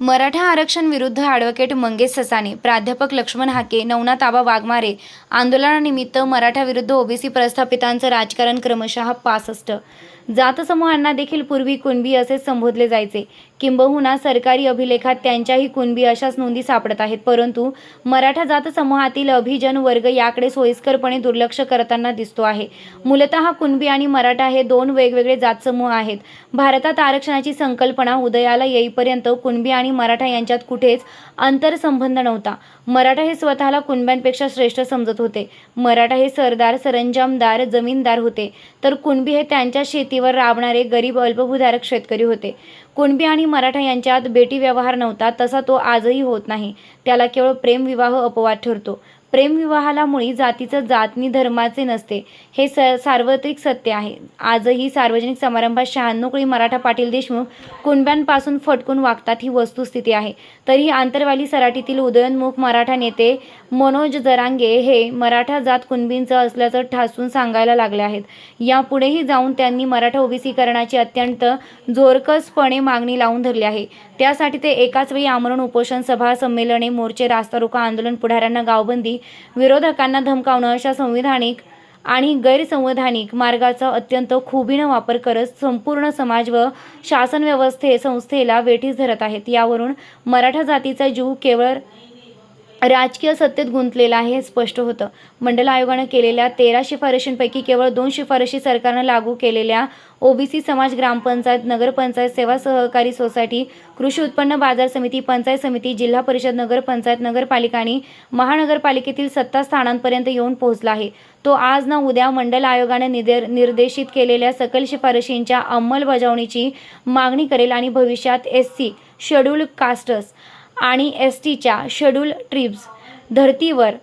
मराठा आरक्षण विरुद्ध ॲडव्होकेट मंगेश ससाने प्राध्यापक लक्ष्मण हाके नवनाथ आबा वाघमारे आंदोलनानिमित्त मराठा विरुद्ध ओबीसी प्रस्थापितांचं राजकारण क्रमशः पासष्ट. जातसमूहांना देखील पूर्वी कुणबी असे संबोधले जायचे. किंबहुना सरकारी अभिलेखात त्यांच्याही कुणबी अशाच नोंदी सापडत आहेत. परंतु मराठा जातसमूहातील अभिजन वर्ग याकडे सोयीस्करपणे दुर्लक्ष करताना दिसतो आहे. मूलतः कुणबी आणि मराठा हे दोन वेगवेगळे जातसमूह आहेत. भारतात आरक्षणाची संकल्पना उदयाला येईपर्यंत कुणबी आणि मराठा यांच्यात कुठेच आंतरसंबंध नव्हता. मराठा हे स्वतःला कुणब्यांपेक्षा श्रेष्ठ समजत होते. मराठा हे सरदार सरंजामदार जमीनदार होते. तर कुणबी हे त्यांच्या शेतीवर राबणारे गरीब अल्पभूधारक शेतकरी होते. कुणबी आणि मराठा यांच्यात बेटी व्यवहार नव्हता तसा तो आजही होत नाही. त्याला केवळ प्रेमविवाह अपवाद ठरतो. प्रेमविवाहाला मुळी जातीचं जातनी धर्माचे नसते. हे स सार्वत्रिक सत्य आहे. आजही सार्वजनिक समारंभात शहाण्णव कुळी मराठा पाटील देशमुख कुणब्यांपासून फटकून वागतात ही वस्तुस्थिती आहे. तरीही आंतरवाली सराटीतील उदयोन्मुख मराठा नेते मनोज जरांगे हे मराठा जात कुणबींचं असल्याचं ठासून सांगायला लागले आहेत. यापुढेही जाऊन त्यांनी मराठा ओबीसीकरणाची अत्यंत जोरकसपणे मागणी लावून धरली आहे. त्यासाठी ते एकाच वेळी आमरण उपोषण सभा संमेलने मोर्चे रास्ता रोको आंदोलन पुढाऱ्यांना गावबंदी विरोधकांना धमकावणं अशा संविधानिक आणि गैरसंवैधानिक मार्गाचा अत्यंत खुबीनं वापर करत संपूर्ण समाज व शासन व्यवस्थे संस्थेला वेठीस धरत आहेत. यावरून मराठा जातीचा जीव केवळ राजकीय सत्तेत गुंतलेला आहे हे स्पष्ट होतं. मंडल आयोगानं केलेल्या तेरा शिफारशींपैकी केवळ दोन शिफारशी सरकारनं लागू केलेल्या ओबीसी समाज ग्रामपंचायत नगरपंचायत सेवा सहकारी सोसायटी कृषी उत्पन्न बाजार समिती पंचायत समिती जिल्हा परिषद नगरपंचायत नगरपालिका आणि महानगरपालिकेतील सत्ता स्थानांपर्यंत येऊन पोहोचला आहे. तो आज ना उद्या मंडल आयोगाने निदेर निर्देशित केलेल्या सकल शिफारशींच्या अंमलबजावणीची मागणी करेल आणि भविष्यात एस सी शेड्यूल कास्टस आणि एस टीच्या शेड्यूल ट्रिप्स धर्तीवर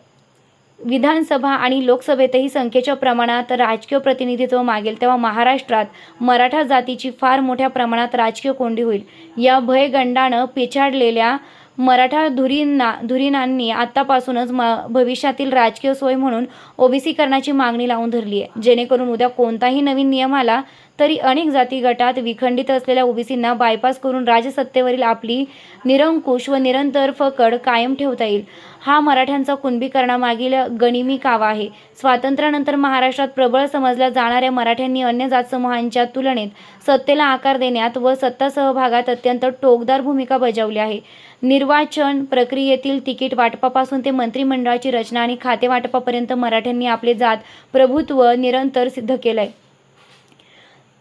विधानसभा आणि लोकसभेतही संख्येच्या प्रमाणात राजकीय प्रतिनिधित्व मागेल तेव्हा महाराष्ट्रात मराठा जातीची फार मोठ्या प्रमाणात राजकीय कोंडी होईल. या भयगंडानं पिछाडलेल्या मराठा धुरींना धुरीणांनी आत्तापासूनच म भविष्यातील राजकीय सोय म्हणून ओबीसीकरणाची मागणी लावून धरली आहे जेणेकरून उद्या कोणताही नवीन नियम आला तरी अनेक जाती गटात विखंडित असलेल्या ओबीसींना बायपास करून राजसत्तेवरील आपली निरंकुश व निरंतर फकड कायम ठेवता येईल. हा मराठ्यांचा कुणबीकरणामागील गनिमी कावा आहे. स्वातंत्र्यानंतर महाराष्ट्रात प्रबळ समजल्या जाणाऱ्या मराठ्यांनी अन्य जातसमूहांच्या तुलनेत सत्तेला आकार देण्यात व सत्ता सहभागात अत्यंत टोकदार भूमिका बजावली आहे. निर्वाचन प्रक्रियेतील तिकीट वाटपापासून ते मंत्रिमंडळाची रचना आणि खाते वाटपापर्यंत मराठ्यांनी आपले जात प्रभुत्व निरंतर सिद्ध केलंय.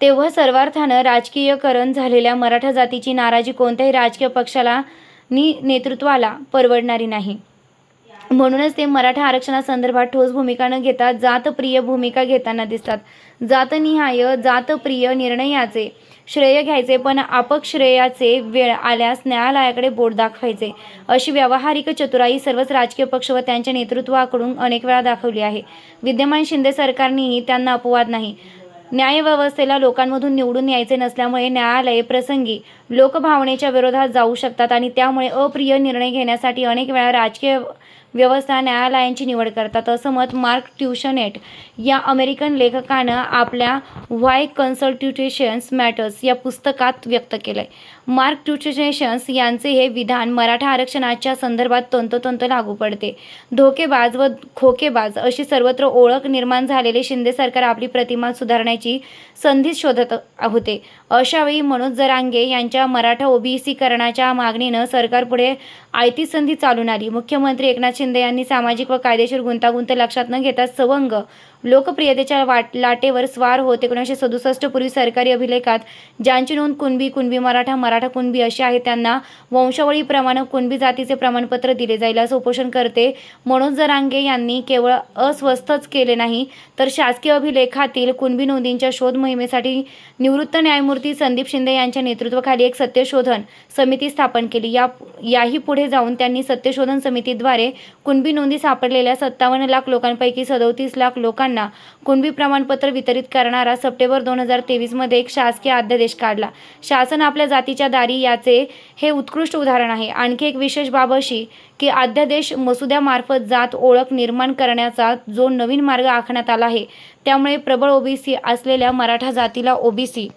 तेव्हा सर्वार्थानं राजकीयकरण झालेल्या मराठा जातीची नाराजी कोणत्याही राजकीय पक्षाला नि नेतृत्वाला परवडणारी नाही. म्हणूनच ते मराठा आरक्षणासंदर्भात ठोस भूमिका न घेता जातप्रिय भूमिका घेताना दिसतात. जातनिहाय जातप्रिय निर्णयाचे श्रेय घ्यायचे पण अपक्षश्रेयाचे वेळ आल्यास न्यायालयाकडे बोट दाखवायचे. अशी व्यावहारिक चतुराई सर्वच राजकीय पक्ष व त्यांच्या नेतृत्वाकडून अनेक वेळा दाखवली आहे. विद्यमान शिंदे सरकारनेही त्यांना अपवाद नाही. न्यायव्यवस्थेला लोकांमधून निवडून यायचे नसल्यामुळे न्यायालये प्रसंगी लोकभावनेच्या विरोधात जाऊ शकतात आणि त्यामुळे अप्रिय निर्णय घेण्यासाठी अनेक वेळा राजकीय व्यवस्था न्यायालयांची निवड करतात. असं मत मार्क ट्युशनेट या अमेरिकन लेखकानं आपल्या व्हाय कन्सल्ट्युटेशन्स मॅटर्स या पुस्तकात व्यक्त केलं आहे मार्क ट्युटेशन्स यांचे हे विधान मराठा आरक्षणाच्या संदर्भात तंतोतंत लागू पडते. धोकेबाज व खोकेबाज अशी सर्वत्र ओळख निर्माण झालेले शिंदे सरकार आपली प्रतिमा सुधारण्याची संधी शोधत होते. अशावेळी मनोज जरांगे यांच्या मराठा ओबीसीकरणाच्या मागणीनं सरकारपुढे आयती संधी चालून आली. मुख्यमंत्री एकनाथ शिंदे यांनी सामाजिक व कायदेशीर गुंतागुंत लक्षात न घेता सवंग लोकप्रियतेच्या वाट लाटेवर स्वार होत. एकोणीसशे सदुसष्ट पूर्वी सरकारी अभिलेखात ज्यांची नोंद कुणबी कुणबी मराठा मराठा कुणबी अशी आहे त्यांना वंशावळीप्रमाणे कुणबी जातीचे प्रमाणपत्र दिले जाईल असं उपोषण करते मनोज जरांगे यांनी केवळ अस्वस्थच केले नाही तर शासकीय अभिलेखातील कुणबी नोंदींच्या शोध मोहिमेसाठी निवृत्त न्यायमूर्ती संदीप शिंदे यांच्या नेतृत्वाखाली एक सत्यशोधन समिती स्थापन केली. या याही पुढे जाऊन त्यांनी सत्यशोधन समितीद्वारे कुणबी नोंदी सापडलेल्या सत्तावन्न लाख लोकांपैकी सदोतीस लाख लोकांना उमेदवारांना कुणबी प्रमाणपत्र वितरित करणारा सप्टेंबर दोन हजार तेवीसमध्ये एक शासकीय अध्यादेश काढला. शासन आपल्या जातीच्या दारी याचे हे उत्कृष्ट उदाहरण आहे. आणखी एक विशेष बाब अशी की अध्यादेश मसुद्यामार्फत जात ओळख निर्माण करण्याचा जो नवीन मार्ग आखण्यात आला आहे त्यामुळे प्रबळ ओबीसी असलेल्या मराठा जातीला ओबीसी